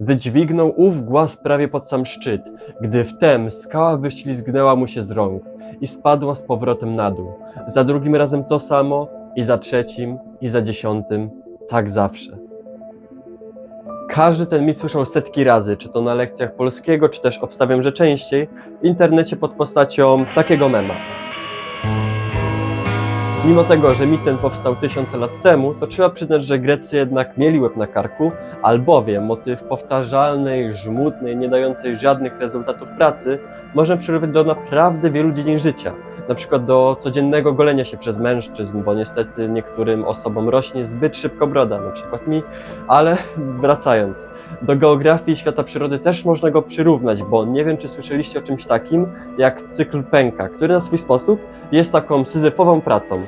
Wydźwignął ów głaz prawie pod sam szczyt, gdy wtem skała wyślizgnęła mu się z rąk i spadła z powrotem na dół. Za drugim razem to samo, i za trzecim, i za dziesiątym, tak zawsze. Każdy ten mit słyszał setki razy, czy to na lekcjach polskiego, czy też obstawiam, że częściej, w internecie pod postacią takiego mema. Mimo tego, że mit ten powstał tysiące lat temu, to trzeba przyznać, że Grecy jednak mieli łeb na karku, albowiem motyw powtarzalnej, żmudnej, nie dającej żadnych rezultatów pracy można przyrównać do naprawdę wielu dziedzin życia. Na przykład do codziennego golenia się przez mężczyzn, bo niestety niektórym osobom rośnie zbyt szybko broda, na przykład mi, ale wracając, do geografii świata przyrody też można go przyrównać, bo nie wiem, czy słyszeliście o czymś takim jak cykl pęka, który na swój sposób jest taką syzyfową pracą.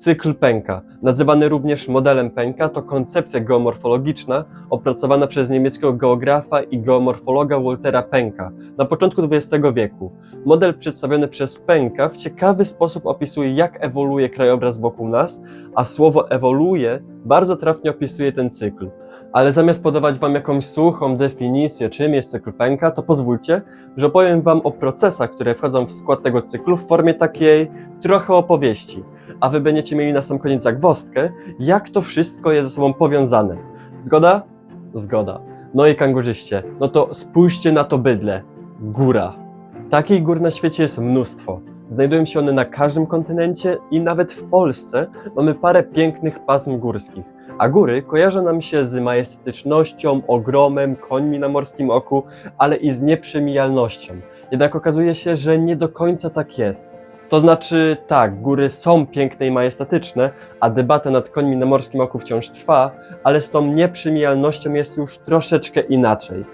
Cykl pęka, nazywany również modelem pęka, to koncepcja geomorfologiczna opracowana przez niemieckiego geografa i geomorfologa Waltera Pęka na początku XX wieku. Model przedstawiony przez Pęka w ciekawy sposób opisuje, jak ewoluuje krajobraz wokół nas, a słowo ewoluuje bardzo trafnie opisuje ten cykl. Ale zamiast podawać Wam jakąś suchą definicję, czym jest cykl pęka, to pozwólcie, że opowiem Wam o procesach, które wchodzą w skład tego cyklu w formie takiej trochę opowieści. A Wy będziecie mieli na sam koniec zagwozdkę, jak to wszystko jest ze sobą powiązane. Zgoda? Zgoda. No i kangurzyście, no to spójrzcie na to bydle. Góra. Takich gór na świecie jest mnóstwo. Znajdują się one na każdym kontynencie i nawet w Polsce mamy parę pięknych pasm górskich. A góry kojarzą nam się z majestatycznością, ogromem, końmi na morskim oku, ale i z nieprzemijalnością. Jednak okazuje się, że nie do końca tak jest. To znaczy, tak, góry są piękne i majestatyczne, a debata nad końmi na morskim oku wciąż trwa, ale z tą nieprzemijalnością jest już troszeczkę inaczej.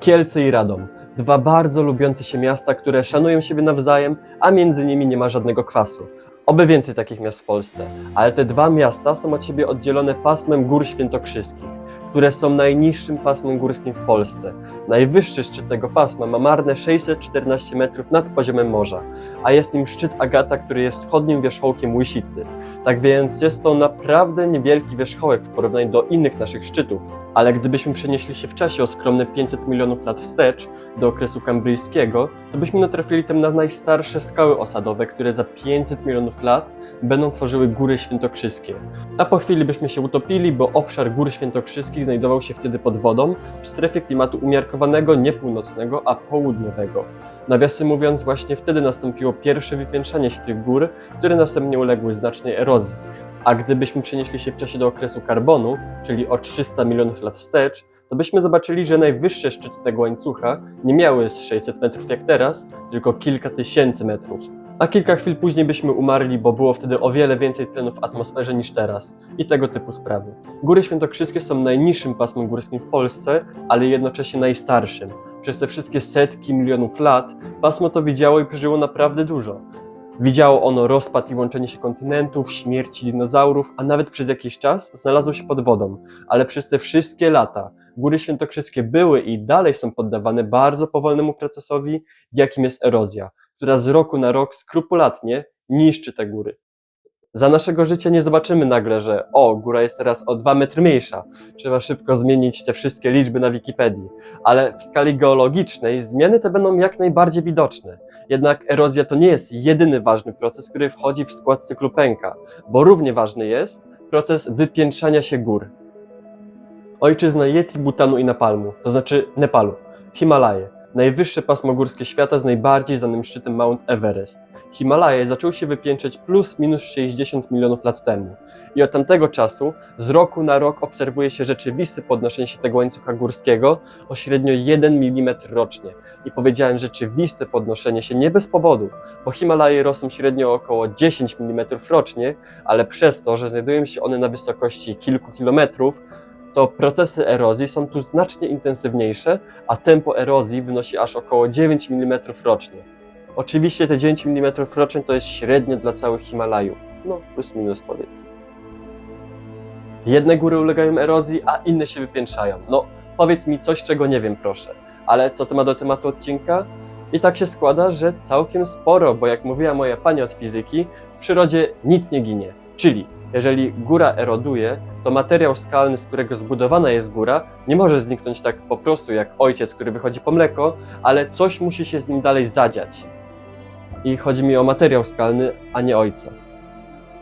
Kielce i Radom. Dwa bardzo lubiące się miasta, które szanują siebie nawzajem, a między nimi nie ma żadnego kwasu. Oby więcej takich miast w Polsce, ale te dwa miasta są od siebie oddzielone pasmem gór świętokrzyskich, które są najniższym pasmem górskim w Polsce. Najwyższy szczyt tego pasma ma marne 614 metrów nad poziomem morza, a jest nim szczyt Agata, który jest wschodnim wierzchołkiem Łysicy. Tak więc jest to naprawdę niewielki wierzchołek w porównaniu do innych naszych szczytów. Ale gdybyśmy przenieśli się w czasie o skromne 500 milionów lat wstecz, do okresu kambryjskiego, to byśmy natrafili tam na najstarsze skały osadowe, które za 500 milionów lat będą tworzyły góry świętokrzyskie. A po chwili byśmy się utopili, bo obszar gór świętokrzyskich znajdował się wtedy pod wodą w strefie klimatu umiarkowanego nie północnego, a południowego. Nawiasem mówiąc, właśnie wtedy nastąpiło pierwsze wypiętrzanie się tych gór, które następnie uległy znacznej erozji. A gdybyśmy przenieśli się w czasie do okresu karbonu, czyli o 300 milionów lat wstecz, to byśmy zobaczyli, że najwyższe szczyty tego łańcucha nie miały z 600 metrów jak teraz, tylko kilka tysięcy metrów. A kilka chwil później byśmy umarli, bo było wtedy o wiele więcej tlenu w atmosferze niż teraz i tego typu sprawy. Góry świętokrzyskie są najniższym pasmem górskim w Polsce, ale jednocześnie najstarszym. Przez te wszystkie setki milionów lat pasmo to widziało i przeżyło naprawdę dużo. Widziało ono rozpad i łączenie się kontynentów, śmierci dinozaurów, a nawet przez jakiś czas znalazło się pod wodą. Ale przez te wszystkie lata góry świętokrzyskie były i dalej są poddawane bardzo powolnemu procesowi, jakim jest erozja, która z roku na rok skrupulatnie niszczy te góry. Za naszego życia nie zobaczymy nagle, że o, góra jest teraz o 2 metry mniejsza. Trzeba szybko zmienić te wszystkie liczby na Wikipedii. Ale w skali geologicznej zmiany te będą jak najbardziej widoczne. Jednak erozja to nie jest jedyny ważny proces, który wchodzi w skład cyklu pęka, bo równie ważny jest proces wypiętrzania się gór. Ojczyzna Yeti, Butanu i Nepalmu, to znaczy Nepalu, Himalaje, najwyższe pasmo górskie świata z najbardziej znanym szczytem Mount Everest. Himalaje zaczęły się wypiętrzać plus minus 60 milionów lat temu. I od tamtego czasu z roku na rok obserwuje się rzeczywiste podnoszenie się tego łańcucha górskiego o średnio 1 mm rocznie. I powiedziałem rzeczywiste podnoszenie się nie bez powodu, bo Himalaje rosną średnio około 10 mm rocznie, ale przez to, że znajdują się one na wysokości kilku kilometrów, to procesy erozji są tu znacznie intensywniejsze, a tempo erozji wynosi aż około 9 mm rocznie. Oczywiście te 9 mm rocznie to jest średnie dla całych Himalajów, no plus minus powiedzmy. Jedne góry ulegają erozji, a inne się wypiętrzają. No, powiedz mi coś, czego nie wiem, proszę. Ale co to ma do tematu odcinka? I tak się składa, że całkiem sporo, bo jak mówiła moja pani od fizyki, w przyrodzie nic nie ginie. Czyli jeżeli góra eroduje, to materiał skalny, z którego zbudowana jest góra, nie może zniknąć tak po prostu jak ojciec, który wychodzi po mleko, ale coś musi się z nim dalej zadziać. I chodzi mi o materiał skalny, a nie ojca.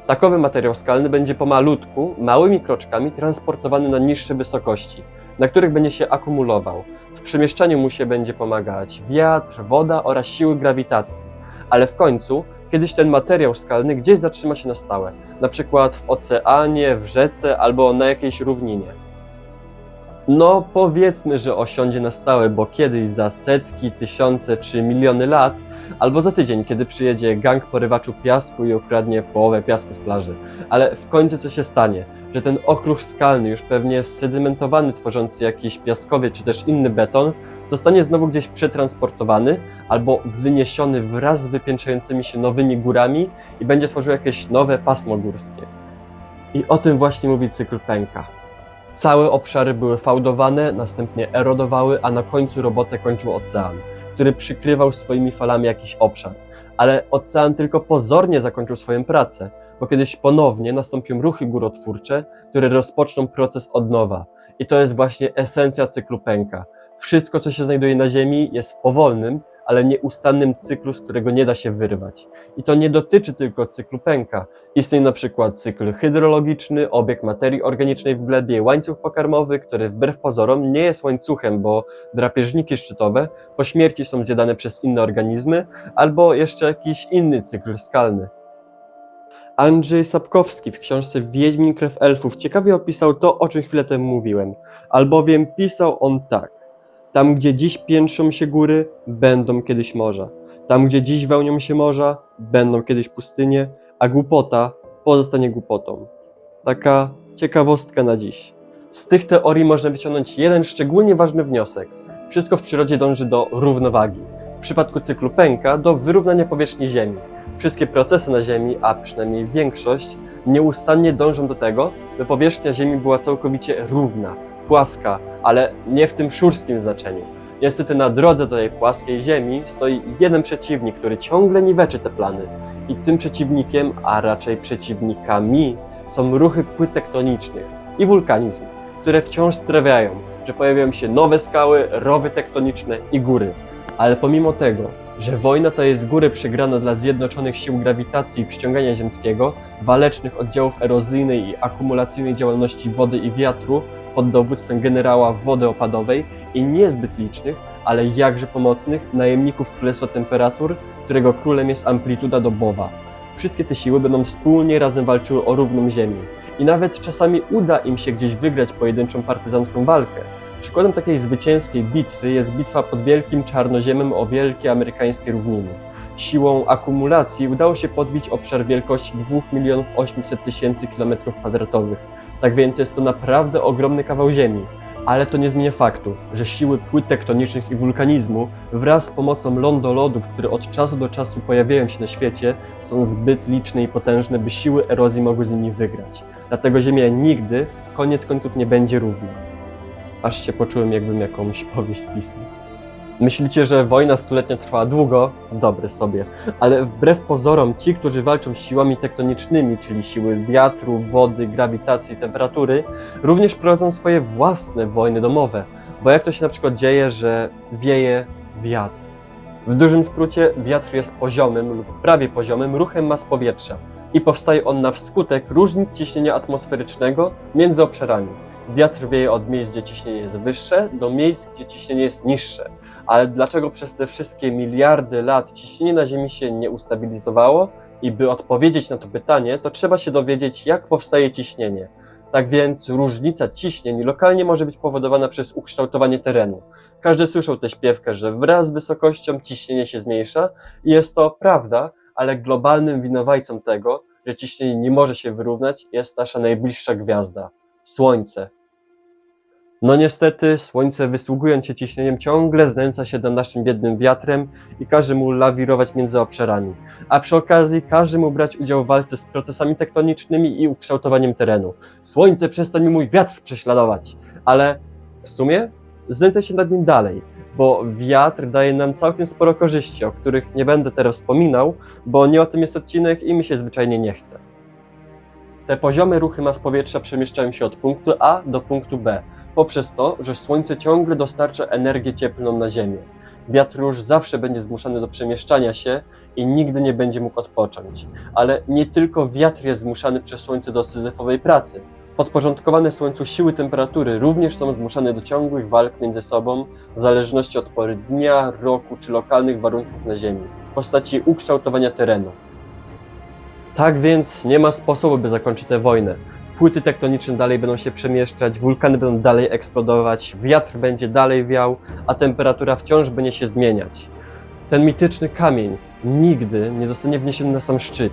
Takowy materiał skalny będzie pomalutku, małymi kroczkami transportowany na niższe wysokości, na których będzie się akumulował. W przemieszczaniu mu się będzie pomagać wiatr, woda oraz siły grawitacji. Ale w końcu, kiedyś ten materiał skalny gdzieś zatrzyma się na stałe, na przykład w oceanie, w rzece albo na jakiejś równinie. No, powiedzmy, że osiądzie na stałe, bo kiedyś za setki, tysiące czy miliony lat, albo za tydzień, kiedy przyjedzie gang porywaczu piasku i ukradnie połowę piasku z plaży. Ale w końcu co się stanie? Że ten okruch skalny, już pewnie sedimentowany, tworzący jakiś piaskowiec czy też inny beton, zostanie znowu gdzieś przetransportowany albo wyniesiony wraz z wypiętrzającymi się nowymi górami i będzie tworzył jakieś nowe pasmo górskie. I o tym właśnie mówi cykl pęka. Całe obszary były fałdowane, następnie erodowały, a na końcu robotę kończył ocean, który przykrywał swoimi falami jakiś obszar. Ale ocean tylko pozornie zakończył swoją pracę, bo kiedyś ponownie nastąpią ruchy górotwórcze, które rozpoczną proces od nowa. I to jest właśnie esencja cyklu pęka. Wszystko, co się znajduje na Ziemi, jest w powolnym, ale nieustannym cyklu, z którego nie da się wyrwać. I to nie dotyczy tylko cyklu pęka. Istnieje na przykład cykl hydrologiczny, obieg materii organicznej w glebie, łańcuch pokarmowy, który wbrew pozorom nie jest łańcuchem, bo drapieżniki szczytowe po śmierci są zjadane przez inne organizmy, albo jeszcze jakiś inny cykl skalny. Andrzej Sapkowski w książce Wiedźmin krew elfów ciekawie opisał to, o czym chwilę temu mówiłem, albowiem pisał on tak. Tam, gdzie dziś piętrzą się góry, będą kiedyś morza. Tam, gdzie dziś wełnią się morza, będą kiedyś pustynie, a głupota pozostanie głupotą. Taka ciekawostka na dziś. Z tych teorii można wyciągnąć jeden szczególnie ważny wniosek. Wszystko w przyrodzie dąży do równowagi. W przypadku cyklu pęka do wyrównania powierzchni Ziemi. Wszystkie procesy na Ziemi, a przynajmniej większość, nieustannie dążą do tego, by powierzchnia Ziemi była całkowicie równa, płaska, ale nie w tym szurskim znaczeniu. Niestety na drodze do tej płaskiej ziemi stoi jeden przeciwnik, który ciągle niweczy te plany. I tym przeciwnikiem, a raczej przeciwnikami, są ruchy płyt tektonicznych i wulkanizm, które wciąż sprawiają, że pojawiają się nowe skały, rowy tektoniczne i góry. Ale pomimo tego, że wojna ta jest z góry przegrana dla zjednoczonych sił grawitacji i przyciągania ziemskiego, walecznych oddziałów erozyjnej i akumulacyjnej działalności wody i wiatru pod dowództwem generała wody opadowej i niezbyt licznych, ale jakże pomocnych najemników Królestwa Temperatur, którego królem jest amplituda dobowa. Wszystkie te siły będą wspólnie razem walczyły o równą ziemię. I nawet czasami uda im się gdzieś wygrać pojedynczą partyzancką walkę. Przykładem takiej zwycięskiej bitwy jest bitwa pod Wielkim Czarnoziemem o wielkie amerykańskie równiny. Siłą akumulacji udało się podbić obszar wielkości 2 milionów 800 tysięcy kilometrów kwadratowych. Tak więc jest to naprawdę ogromny kawał ziemi. Ale to nie zmienia faktu, że siły płyt tektonicznych i wulkanizmu wraz z pomocą lądolodów, które od czasu do czasu pojawiają się na świecie, są zbyt liczne i potężne, by siły erozji mogły z nimi wygrać. Dlatego Ziemia nigdy, koniec końców, nie będzie równa. Aż się poczułem, jakbym jakąś powieść pisał. Myślicie, że wojna stuletnia trwała długo? Dobry sobie. Ale wbrew pozorom, ci, którzy walczą z siłami tektonicznymi, czyli siły wiatru, wody, grawitacji, temperatury, również prowadzą swoje własne wojny domowe. Bo jak to się na przykład dzieje, że wieje wiatr? W dużym skrócie, wiatr jest poziomym lub prawie poziomym ruchem mas powietrza i powstaje on na wskutek różnic ciśnienia atmosferycznego między obszarami. Wiatr wieje od miejsc, gdzie ciśnienie jest wyższe, do miejsc, gdzie ciśnienie jest niższe. Ale dlaczego przez te wszystkie miliardy lat ciśnienie na Ziemi się nie ustabilizowało? I by odpowiedzieć na to pytanie, to trzeba się dowiedzieć, jak powstaje ciśnienie. Tak więc różnica ciśnień lokalnie może być powodowana przez ukształtowanie terenu. Każdy słyszał tę śpiewkę, że wraz z wysokością ciśnienie się zmniejsza i jest to prawda, ale globalnym winowajcą tego, że ciśnienie nie może się wyrównać, jest nasza najbliższa gwiazda Słońce. No niestety, Słońce wysługując się ciśnieniem ciągle znęca się nad naszym biednym wiatrem i każe mu lawirować między obszarami, a przy okazji każe mu brać udział w walce z procesami tektonicznymi i ukształtowaniem terenu. Słońce przestań mi mój wiatr prześladować, ale w sumie znęca się nad nim dalej, bo wiatr daje nam całkiem sporo korzyści, o których nie będę teraz wspominał, bo nie o tym jest odcinek i mi się zwyczajnie nie chce. Te poziome ruchy mas powietrza przemieszczają się od punktu A do punktu B, poprzez to, że Słońce ciągle dostarcza energię cieplną na Ziemię. Wiatr już zawsze będzie zmuszany do przemieszczania się i nigdy nie będzie mógł odpocząć. Ale nie tylko wiatr jest zmuszany przez Słońce do syzyfowej pracy. Podporządkowane Słońcu siły temperatury również są zmuszane do ciągłych walk między sobą w zależności od pory dnia, roku czy lokalnych warunków na Ziemi w postaci ukształtowania terenu. Tak więc nie ma sposobu, by zakończyć tę wojnę. Płyty tektoniczne dalej będą się przemieszczać, wulkany będą dalej eksplodować, wiatr będzie dalej wiał, a temperatura wciąż będzie się zmieniać. Ten mityczny kamień nigdy nie zostanie wniesiony na sam szczyt.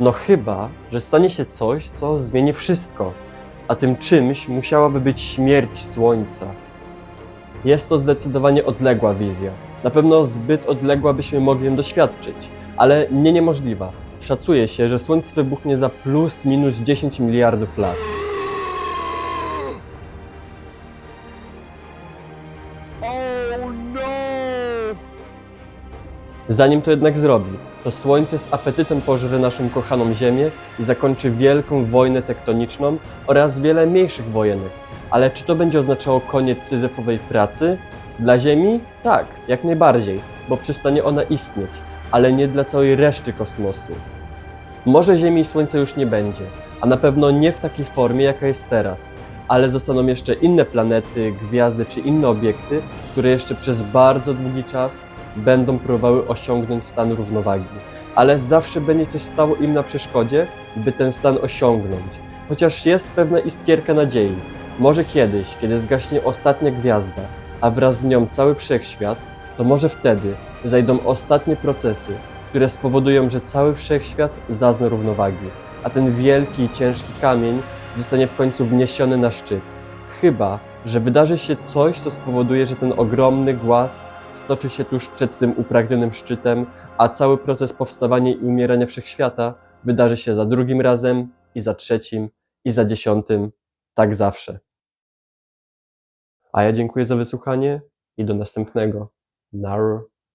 No chyba, że stanie się coś, co zmieni wszystko, a tym czymś musiałaby być śmierć Słońca. Jest to zdecydowanie odległa wizja. Na pewno zbyt odległa, byśmy mogli ją doświadczyć, ale nie niemożliwa. Szacuje się, że Słońce wybuchnie za plus minus 10 miliardów lat. Zanim to jednak zrobi, to Słońce z apetytem pożre naszą kochaną Ziemię i zakończy wielką wojnę tektoniczną oraz wiele mniejszych wojenek. Ale czy to będzie oznaczało koniec syzyfowej pracy? Dla Ziemi? Tak, jak najbardziej, bo przestanie ona istnieć, ale nie dla całej reszty kosmosu. Może Ziemi i Słońca już nie będzie, a na pewno nie w takiej formie, jaka jest teraz, ale zostaną jeszcze inne planety, gwiazdy czy inne obiekty, które jeszcze przez bardzo długi czas będą próbowały osiągnąć stan równowagi. Ale zawsze będzie coś stało im na przeszkodzie, by ten stan osiągnąć. Chociaż jest pewna iskierka nadziei. Może kiedyś, kiedy zgaśnie ostatnia gwiazda, a wraz z nią cały wszechświat, to może wtedy zajdą ostatnie procesy, które spowodują, że cały wszechświat zazna równowagi, a ten wielki i ciężki kamień zostanie w końcu wniesiony na szczyt. Chyba, że wydarzy się coś, co spowoduje, że ten ogromny głaz stoczy się tuż przed tym upragnionym szczytem, a cały proces powstawania i umierania wszechświata wydarzy się za drugim razem, i za trzecim, i za dziesiątym, tak zawsze. A ja dziękuję za wysłuchanie i do następnego. Nar.